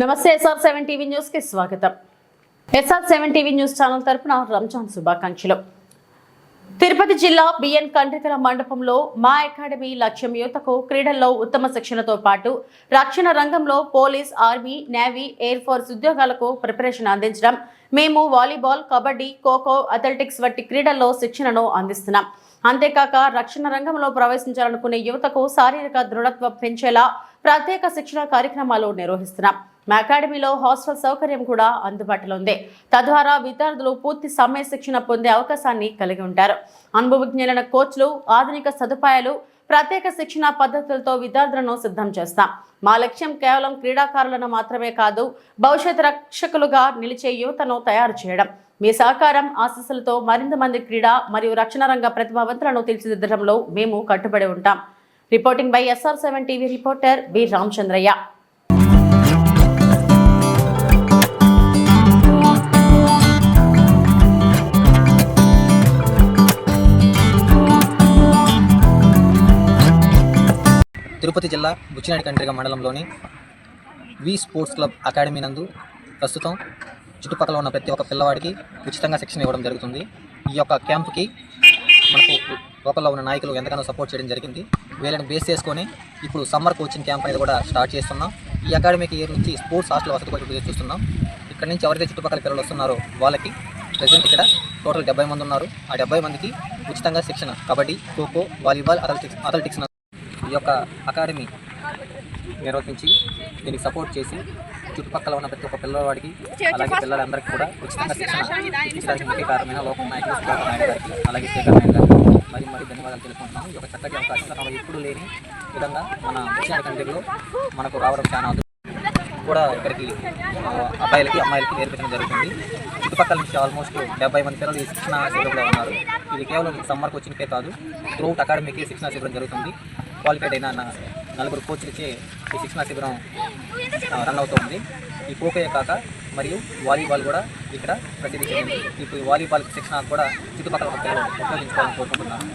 నమస్తే SR seven TV న్యూస్కి స్వాగతం. SR seven TV news channel తరపున రంజాన్ శుభాకాంక్షలు. తిరుపతి జిల్లా బిఎన్ కండ్రికల మండపంలో మా అకాడమీ లక్ష్యం యువతకు క్రీడల్లో ఉత్తమ శిక్షణతో పాటు రక్షణ రంగంలో police army navy air force ఉద్యోగాలకు ప్రిపరేషన్ అందించడం మేము వాలీబాల్ కబడ్డీ ఖోఖో అథ్లెటిక్స్ వంటి క్రీడల్లో శిక్షణను అందిస్తున్నాం. అంతేకాక రక్షణ రంగంలో ప్రవేశించాలనుకునే యువతకు శారీరక దృఢత్వం పెంచేలా ప్రత్యేక శిక్షణ కార్యక్రమాలు నిర్వహిస్తున్నాం. మా అకాడమీలో హాస్టల్ సౌకర్యం కూడా అందుబాటులో ఉంది. తద్వారా విద్యార్థులు పూర్తి సమయ శిక్షణ పొందే అవకాశాన్ని కలిగి ఉంటారు. అనుభవజ్ఞులైన కోచ్లు ఆధునిక సదుపాయాలు ప్రత్యేక శిక్షణ పద్ధతులతో విద్యార్థులను సిద్ధం చేస్తాం. మా లక్ష్యం కేవలం క్రీడాకారులను మాత్రమే కాదు భవిష్యత్ రక్షకులుగా నిలిచే యువతను తయారు చేయడం. మీ సహకారం ఆశీస్సులతో మరింత మంది క్రీడా మరియు రక్షణ రంగ ప్రతిభావంతులను తీర్చిదిద్దడంలో మేము కట్టుబడి ఉంటాం. Reporting by SR seven TV reporter B Ramachandraiah. Tirupati జిల్లా బుచ్చినాడి కండ్రిగ మండలంలోని వి స్పోర్ట్స్ క్లబ్ అకాడమీ నందు ప్రస్తుతం చుట్టుపక్కల ఉన్న ప్రతి ఒక్క పిల్లవాడికి ఉచితంగా శిక్షణ ఇవ్వడం జరుగుతుంది. ఈ యొక్క క్యాంప్కి మనకు లోకల్లో ఉన్న నాయకులు ఎంతగానో సపోర్ట్ చేయడం జరిగింది. వీళ్ళని బేస్ చేసుకొని ఇప్పుడు సమ్మర్ కోచింగ్ క్యాంప్ అనేది కూడా స్టార్ట్ చేస్తున్నాం. ఈ అకాడమీకి ఇయర్ నుంచి స్పోర్ట్స్ హాస్టల్ వసతి కూడా చూస్తున్నాం. ఇక్కడ నుంచి ఎవరైతే చుట్టుపక్కల పిల్లలు వస్తున్నారో వాళ్ళకి ప్రజెంట్ ఇక్కడ టోటల్ డెబ్బై మంది ఉన్నారు. ఆ డెబ్బై మందికి ఉచితంగా శిక్షణ kabaddi kho kho volleyball athletics athletics ఈ యొక్క అకాడమీ నిర్వహించి దీనికి సపోర్ట్ చేసి చుట్టుపక్కల ఉన్న ప్రతి ఒక్క పిల్లవాడికి అలాగే పిల్లలందరికీ కూడా ఉచితంగా శిక్షణ ఇప్పించడానికి ముఖ్య కారణమైన లోకల్ నాయకులు గారికి అలాగే శేఖర్ గారికి మరి మరి ధన్యవాదాలు తెలుపుకుంటున్నాను ఈ యొక్క చక్కటి అవకాశం ఎప్పుడూ లేని విధంగా మన విషయాల కంటిలో మనకు రావడం చాలా. కూడా ఇక్కడికి అబ్బాయిలకి అమ్మాయిలకి నేర్పించడం జరుగుతుంది. చుట్టుపక్కల నుంచి ఆల్మోస్ట్ డెబ్బై మంది పిల్లలు ఈ శిక్షణ శిబిరంలో ఉన్నారు. ఇది కేవలం సమ్మర్ కోచింగ్కే కాదు త్రూఅవుట్ అకాడమీకి శిక్షణ శిబిరం జరుగుతుంది. క్వాలిఫైడ్ అయిన నలుగురు కోచ్లకి ఈ శిక్షణ శిబిరం రన్ అవుతుంది. ఈ ఖోఖోయే కాక మరియు వాలీబాల్ కూడా ఇక్కడ ప్రసిద్ధి చెందింది. ఇప్పుడు ఈ వాలీబాల్ శిక్షణ కూడా చుట్టుపక్కల ఉపయోగించుకోవాలని కోరుకుంటున్నాను.